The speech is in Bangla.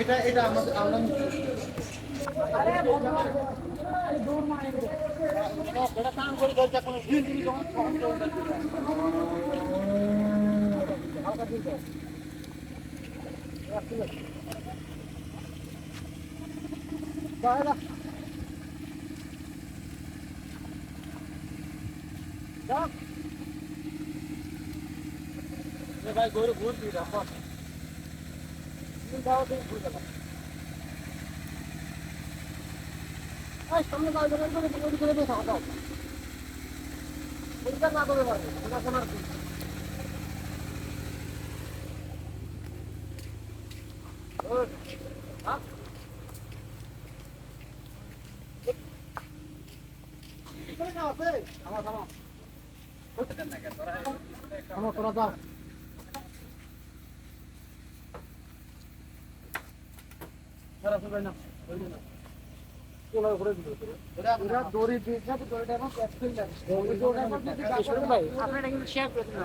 এটা এটা আমাদের আমরা ভাই গরু ভোট দিয়ে কত তুমি তুমি দাও এই সামনে ধরে ধরে ধরে দাও পরিষ্কার না করে পারবে এটা তোমার কি ওই? এখানে না আছে? আমার, আমার। আমার তোরা দাও। দড়ি দিয়েছে, দড়িটা যদি কাজ করে ভাই, আপনারা কিন্তু শেয়ার করে দিন